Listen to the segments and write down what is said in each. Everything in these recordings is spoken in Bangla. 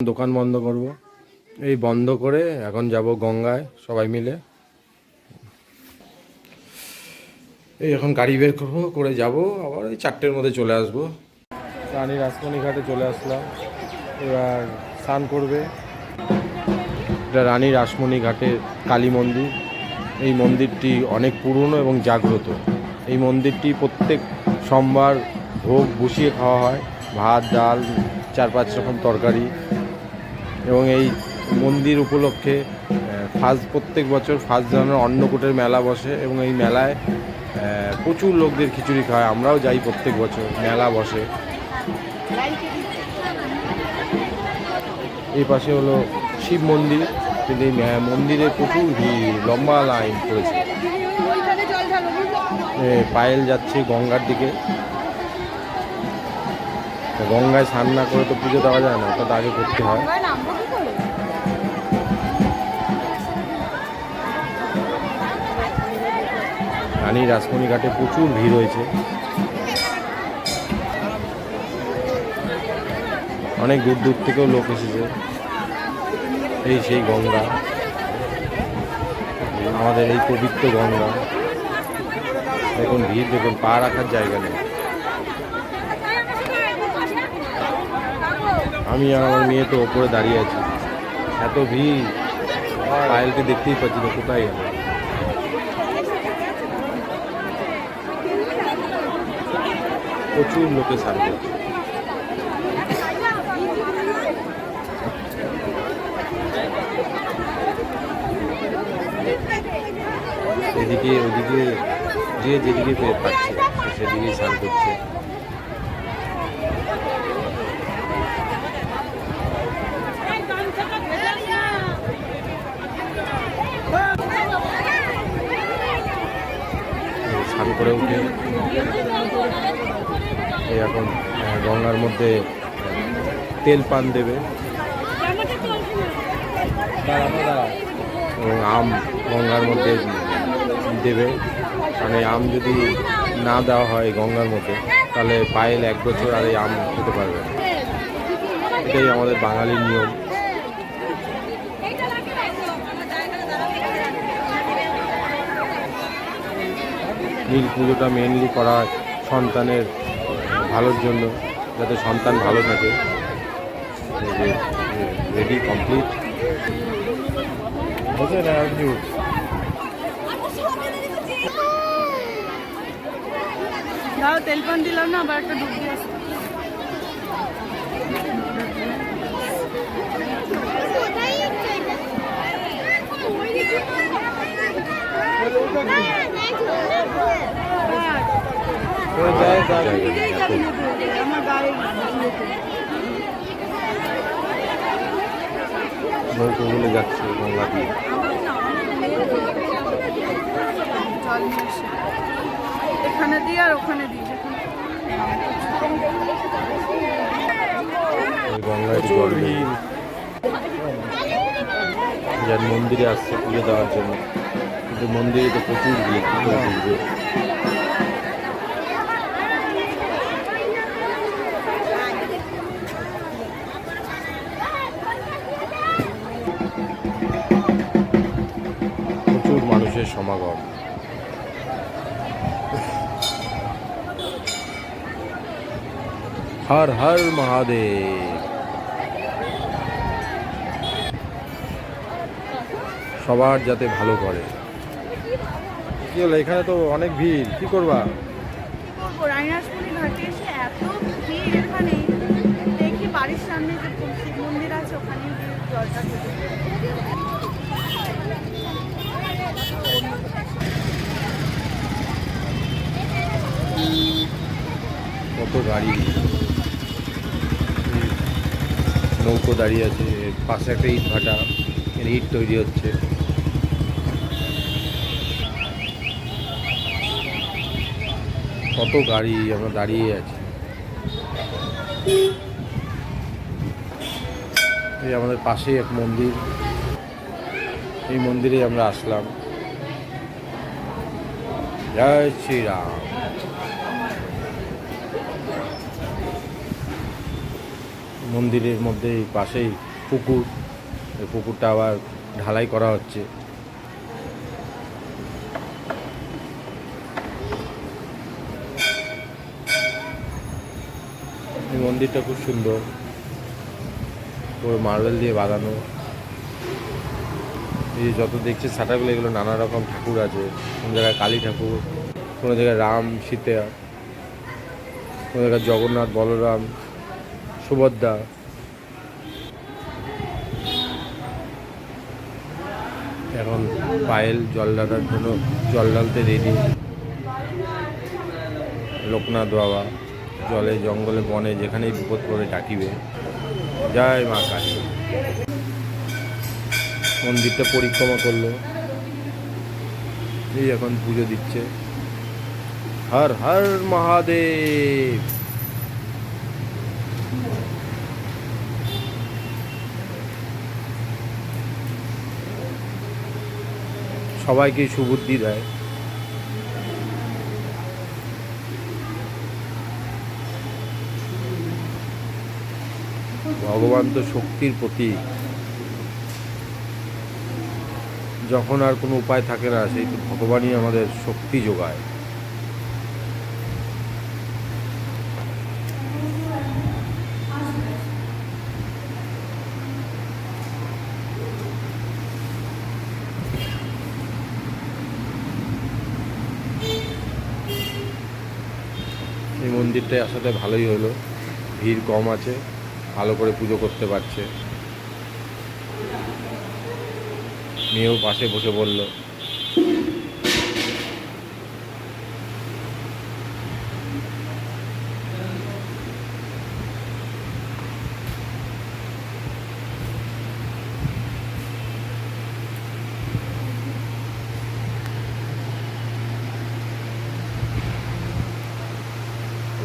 দোকান বন্ধ করব। এই বন্ধ করে এখন যাব গঙ্গায় সবাই মিলে। এই এখন গাড়ি বের করব, করে যাব। আবার এই চারটের মধ্যে চলে আসব। রানী রাসমণি ঘাটে চলে আসলাম। এবার স্নান করবে। এটা রানী রাসমণি ঘাটের কালী মন্দির। এই মন্দিরটি অনেক পুরনো এবং জাগ্রত। এই মন্দিরটি প্রত্যেক সোমবার ভোগ বসিয়ে খাওয়া হয়। ভাত, ডাল, চার পাঁচ রকম তরকারি। এবং এই মন্দির উপলক্ষে ফার্স্ট প্রত্যেক বছর ফার্স্ট জানুয়ারি অন্নকূটের মেলা বসে এবং এই মেলায় প্রচুর লোকদের খিচুড়ি খায়। আমরাও যাই প্রত্যেক বছর, মেলা বসে। এই পাশে হলো শিব মন্দির, কিন্তু এই মন্দিরে প্রচুর ভিড়, লম্বা লাইন পড়েছে। পায়েল যাচ্ছে গঙ্গার দিকে। গঙ্গায় স্নান না করে তো পুজো দেওয়া যায় না তো আগে করতে হয়। রানী রাসমণি ঘাটে প্রচুর ভিড় হয়েছে। অনেক দূর দূর থেকেও লোক এসেছে। এই সেই গঙ্গা। আমাদের এই পবিত্র গঙ্গা। দেখুন ভিড়, দেখুন, পা রাখার জায়গা নেই। আমি আর আমার মেয়ে তো ওপরে দাঁড়িয়ে আছি। এত ভিড়। পায়েলকে দেখতেই পাচ্ছি না, কোথায় গেল? প্রচুর লোকে স্নান এদিকে ওদিকে যে যেদিকে পাচ্ছে সেদিকে স্নান করছে স্নান করে উঠে এই এখন আহ, গঙ্গার মধ্যে তেল পান দেবে। এবং আম গঙ্গার মধ্যে দেবে। মানে আম যদি না দেওয়া হয় গঙ্গার মধ্যে, তাহলে পায়েল এক বছর আর এই আম খেতে পারবে এটাই আমাদের বাঙালির নিয়ম। নীল পুজোটা মেনলি করা সন্তানের ভালোর জন্য। যাতে সন্তান ভালো থাকে। Ready complete. দাও তেল পান দিলাম না আবার একটা ডুব দিয়ে আসো। জায়গা নেই নিজেই এত যাবি না তো, আমার গায়ে নৌকোগুলো যাচ্ছে গঙ্গা দিয়ে এখানে দিই আর ওখানে দিই গঙ্গায় জল যার মন্দিরে আসছে পুজো দেওয়ার জন্য। কিন্তু মন্দিরে তো প্রচুর ভিড়। মানুষের সমাগম। হর হর মহাদেব। সবার যাতে ভালো করে। কি হলো এখানে তো অনেক ভিড় কি করবা? কি করব? রাইনাসপুরি ঘাটে এসে এত ভিড় এখানে। দেখি বাড়ির সামনে যে শিব মন্দির আছে ওখানে গিয়ে জলটা খেতে কত গাড়ি? নৌকো দাঁড়িয়ে আছে পাশে একটা ইট ভাটা ইট তৈরি হচ্ছে। কত গাড়ি আমরা দাঁড়িয়ে আছি। এই আমাদের পাশেই এক মন্দির। এই মন্দিরে আমরা আসলাম। জয় শ্রীরাম। মন্দিরের মধ্যে পাশেই পুকুর, এই পুকুরটা আবার ঢালাই করা হচ্ছে। এই মন্দিরটা খুব সুন্দর। পুরো মার্বেল দিয়ে বাঁধানো। এই যে যত দেখছে শাটারগুলো এগুলো নানা রকম ঠাকুর আছে। কোনো জায়গায় কালী ঠাকুর, কোনো জায়গায় রাম, সীতা, কোনো জায়গায় জগন্নাথ, বলরাম, সুভদ্রা। এখন পায়েল জল ঢালার জন্য জল ঢালতে রেডি লোকনাথ বাবা, জলে, জঙ্গলে, বনে, যেখানেই বিপদ করে ডাকিবে। জয় মা কালী। মন্দিরটা পরিক্রমা করল। এই এখন পুজো দিচ্ছে। হর হর মহাদেব। সবাইকে সুবুদ্ধি দেয়। ভগবান তো শক্তির প্রতীক। যখন আর কোনো উপায় থাকে না, সেই ভগবানই আমাদের শক্তি যোগায়। এই মন্দিরটায় আসলে ভালোই হলো। ভিড় কম আছে, ভালো করে পুজো করতে পারছে। মেয়েও পাশে বসে বলল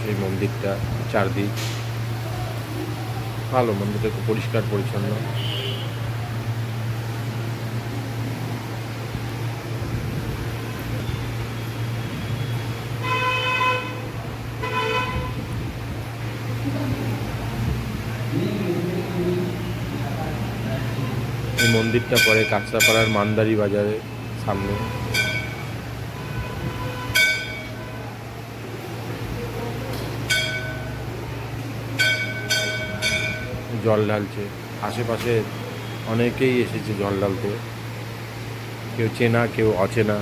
সেই মন্দিরটা চারদিক ভালো মন্দিরটা পরিষ্কার পরিচ্ছন্ন এই মন্দিরটা পরে কাঁচরাপাড়ার মান্দারি বাজারের সামনে। জল ঢালছে। আশেপাশে অনেকেই এসেছে জল ঢালতে। কেউ চেনা, কেউ অচেনা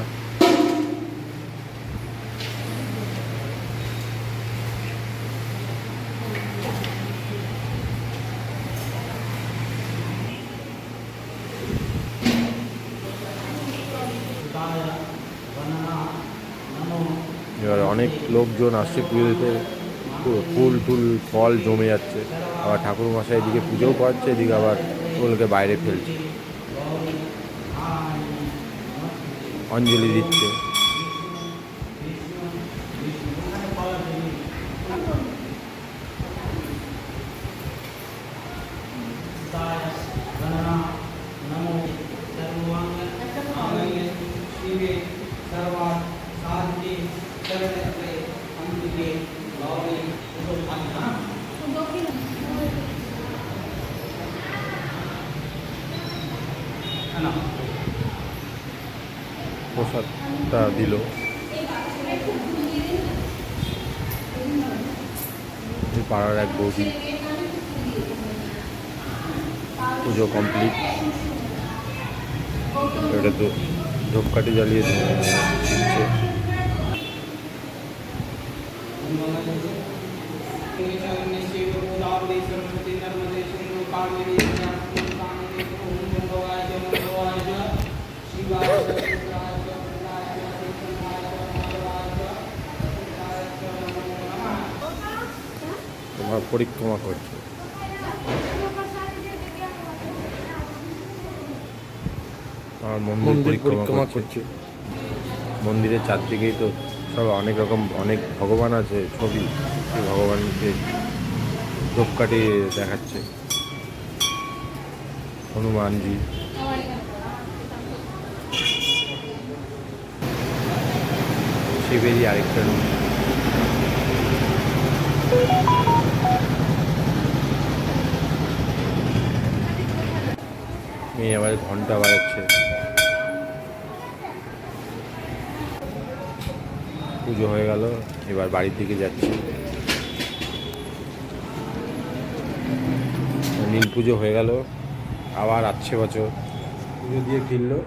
এবার অনেক লোকজন আসছে পুজোতে ফুল টুল, ফল জমে যাচ্ছে। আবার ঠাকুর মশাই এদিকে পুজোও করাচ্ছে, এদিকে আবার ওগুলোকে বাইরে ফেলছে। অঞ্জলি দিচ্ছে। প্রসাদটা দিল। পাড়ার এক বৌদি। পুজো কমপ্লিট এটা তো ধূপকাঠি জ্বালিয়ে দিচ্ছে তোমার পরিক্রমা করছে। আর মন্দির পরিক্রমা করছে। মন্দিরের চারদিকেই তো সব অনেক রকম অনেক ভগবান আছে ছবি। সেই ভগবানকে ধূপকাঠি দেখাচ্ছে। হনুমানজি। শিবেরই আরেকটা রূপ। মেয়ে আবার ঘণ্টা বাজাচ্ছে। পুজো হয়ে গেল, এবার বাড়ির দিকে যাচ্ছি। নীল পুজো হয়ে গেল, আবার আসছে বছর। পুজো দিয়ে ফিরলো।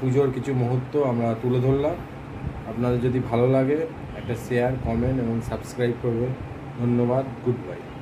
পুজোর কিছু মুহূর্ত আমরা তুলে ধরলাম। আপনাদের যদি ভালো লাগে, একটা শেয়ার কমেন্ট এবং সাবস্ক্রাইব করবেন। ধন্যবাদ গুড বাই।